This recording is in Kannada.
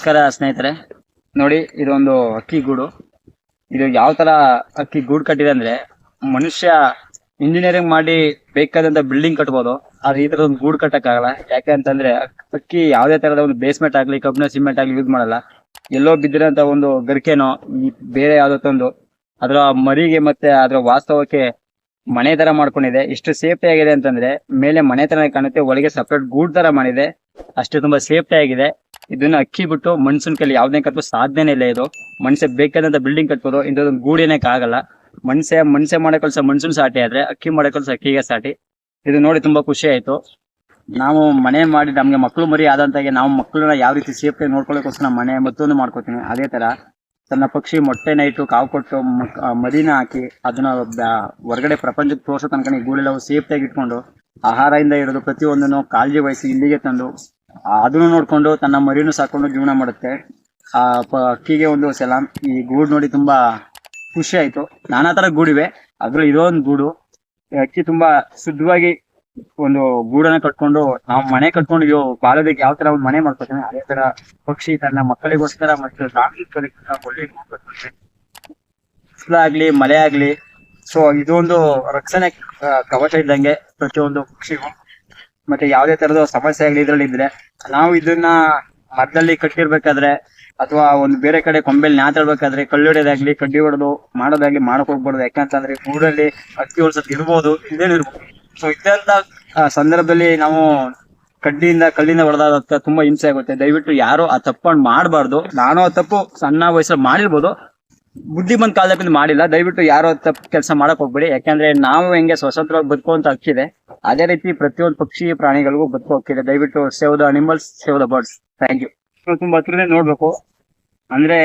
ನಮಸ್ಕಾರ ಸ್ನೇಹಿತರೆ. ನೋಡಿ, ಇದೊಂದು ಅಕ್ಕಿ ಗೂಡು. ಇದು ಯಾವ ತರ ಅಕ್ಕಿ ಗೂಡು ಕಟ್ಟಿದೆ ಅಂದ್ರೆ, ಮನುಷ್ಯ ಇಂಜಿನಿಯರಿಂಗ್ ಮಾಡಿ ಬೇಕಾದಂತ ಬಿಲ್ಡಿಂಗ್ ಕಟ್ಬೋದು. ಆದ್ರೆ ಈ ತರ ಒಂದು ಗೂಡು ಕಟ್ಟಕ್ಕಾಗಲ್ಲ. ಯಾಕೆ ಅಂತಂದ್ರೆ, ಅಕ್ಕಿ ಯಾವುದೇ ತರದ ಒಂದು ಬೇಸ್ಮೆಂಟ್ ಆಗ್ಲಿ, ಕಬ್ಬಿಣ ಸಿಮೆಂಟ್ ಆಗ್ಲಿ ಯೂಸ್ ಮಾಡಲ್ಲ. ಎಲ್ಲೋ ಬಿದ್ದಿರೋಂತ ಒಂದು ಗರಿಕೆನೋ ಬೇರೆ ಯಾವ್ದೋ ತಂದು, ಅದರ ಮರಿಗೆ ಮತ್ತೆ ಅದರ ವಾಸ್ತವಕ್ಕೆ ಮನೆ ತರ ಮಾಡ್ಕೊಂಡಿದೆ. ಎಷ್ಟು ಸೇಫ್ಟಿ ಆಗಿದೆ ಅಂತಂದ್ರೆ, ಮೇಲೆ ಮನೆ ತರ ಕಾಣುತ್ತೆ, ಒಳಗೆ ಸಪ್ರೇಟ್ ಗೂಡ್ ತರ ಮಾಡಿದೆ. ಅಷ್ಟು ತುಂಬಾ ಸೇಫ್ಟಿ ಆಗಿದೆ. ಇದನ್ನ ಅಕ್ಕಿ ಬಿಟ್ಟು ಮನ್ಸೂನ್ ಕೈಲಿ ಯಾವ್ದೇ ಕಟ್ಟೋ ಸಾಧ್ಯನೇ ಇಲ್ಲ ಇದು. ಮನುಷ್ಯ ಬೇಕಾದಂತ ಬಿಲ್ಡಿಂಗ್ ಕಟ್ಬೋದು ಇಂಥದ್ದು ಗೂಡೇನಕ್ಕೆ ಆಗಲ್ಲ ಮನ್ಸೆ ಮನ್ಸೆ ಮಾಡೋ ಕಲ್ಸ ಮನುಷ್ಯನ ಸಾಟಿ ಆದ್ರೆ ಅಕ್ಕಿ ಮಾಡೋ ಕಲ್ಸ ಅಕ್ಕಿಗೆ ಸಾಟಿ. ಇದು ನೋಡಿ ತುಂಬಾ ಖುಷಿ ಆಯ್ತು. ನಾವು ಮನೆ ಮಾಡಿ ನಮ್ಗೆ ಮಕ್ಕಳು ಮರಿ ಆದಂತಾಗೆ ನಾವು ಮಕ್ಕಳನ್ನ ಯಾವ ರೀತಿ ಸೇಫ್ಟಿ ನೋಡ್ಕೊಳ್ಳೋಕೋಸ್ಕರ ಮನೆ ಮತ್ತೊಂದು ಮಾಡ್ಕೋತೀನಿ. ಅದೇ ತರ ತನ್ನ ಪಕ್ಷಿ ಮೊಟ್ಟೆನ ಇಟ್ಟು ಕಾವು ಕೊಟ್ಟು ಮರಿನ ಹಾಕಿ ಅದನ್ನ ಹೊರಗಡೆ ಪ್ರಪಂಚಕ್ಕೆ ತೋರ್ಸೋ ತನಕ ಈ ಗೂಡೆಲ್ಲ ಸೇಫ್ಟಿಯಾಗಿ ಇಟ್ಕೊಂಡು ಆಹಾರದಿಂದ ಹಿಡಿದು ಪ್ರತಿಯೊಂದನ್ನು ಕಾಳಜಿ ವಹಿಸಿ ಇಲ್ಲಿಗೆ ತಂದು ಅದನ್ನು ನೋಡಿಕೊಂಡು ತನ್ನ ಮರಿನೂ ಸಾಕೊಂಡು ಜೀವನ ಮಾಡುತ್ತೆ. ಆ ಅಕ್ಕಿಗೆ ಒಂದು ಸಲ ಈ ಗೂಡು ನೋಡಿ ತುಂಬಾ ಖುಷಿ ಆಯ್ತು. ನಾನಾ ತರ ಗೂಡಿವೆ. ಅದ್ರಲ್ಲಿ ಇದೊಂದು ಗೂಡು. ಅಕ್ಕಿ ತುಂಬಾ ಶುದ್ಧವಾಗಿ ಒಂದು ಗೂಡನ್ನ ಕಟ್ಕೊಂಡು, ನಾವು ಮನೆ ಕಟ್ಕೊಂಡು ಇವ್ ಬಾಳೋದಕ್ಕೆ ಯಾವ ತರ ಒಂದು ಮನೆ ಮಾಡ್ಕೊತೀವಿ ಅದೇ ತರ ಪಕ್ಷಿ ತನ್ನ ಮಕ್ಕಳಿಗೋಸ್ಕರ ಮತ್ತು ಒಳ್ಳೆ ಆಗ್ಲಿ, ಮಳೆ ಆಗ್ಲಿ. ಸೊ ಇದೊಂದು ರಕ್ಷಣೆ ಕವಚ ಇದ್ದಂಗೆ ಪ್ರತಿಯೊಂದು ಪಕ್ಷಿಗೂ. ಮತ್ತೆ ಯಾವ್ದೇ ತರದ ಸಮಸ್ಯೆ ಆಗ್ಲಿ ಇದ್ರಲ್ಲಿ ಇದ್ರೆ ನಾವು ಇದನ್ನ ಮರದಲ್ಲಿ ಕಟ್ಟಿರ್ಬೇಕಾದ್ರೆ ಅಥವಾ ಒಂದು ಬೇರೆ ಕಡೆ ಕೊಂಬೆಲ್ ನಾತಾಡ್ಬೇಕಾದ್ರೆ ಕಲ್ಲು ಹೊಡೆಯೋದಾಗ್ಲಿ ಕಡ್ಡಿ ಹೊಡೆದು ಮಾಡೋದಾಗ್ಲಿ ಮಾಡಕ್ ಹೋಗ್ಬಾರ್ದು. ಯಾಕಂತಂದ್ರೆ ಊರಲ್ಲಿ ಅಕ್ಕಿ ಹೊಡ್ಸಕ್ ಇರ್ಬೋದು ಇದೇನಿರ್ಬೋದು ಸೊ ಇದ್ದಂತ ಸಂದರ್ಭದಲ್ಲಿ ನಾವು ಕಡ್ಡಿಯಿಂದ, ಕಲ್ಲಿಂದ ಹೊಡೆದಾದ ತುಂಬಾ ಹಿಂಸೆ ಆಗುತ್ತೆ. ದಯವಿಟ್ಟು ಯಾರು ಆ ತಪ್ಪನ್ನು ಮಾಡಬಾರ್ದು. ನಾನು ಆ ತಪ್ಪು ಸಣ್ಣ ವಯಸ್ಸಲ್ಲಿ ಮಾಡಿರ್ಬೋದು. ಬುದ್ಧಿ ಬಂದ್ ಕಾಲದಲ್ಲಿ ಮಾಡಿಲ್ಲ. ದಯವಿಟ್ಟು ಯಾರು ತಪ್ಪು ಕೆಲಸ ಮಾಡಕ್ ಹೋಗ್ಬೇಡಿ. ಯಾಕಂದ್ರೆ ನಾವು ಹೆಂಗೆ ಸ್ವತಂತ್ರವಾಗಿ ಬದುಕುವಂತ ಹಕ್ಕಿದೆ. ಅದೇ ರೀತಿ ಪ್ರತಿಯೊಂದು ಪಕ್ಷಿ ಪ್ರಾಣಿಗಳಿಗೂ ಬದುಕು ಹೋಗ್ತಿದೆ ದಯವಿಟ್ಟು save the animals save the birds thank you ತುಂಬಾ ಹತ್ರನೇ ನೋಡ್ಬೇಕು. ಅಂದ್ರೆ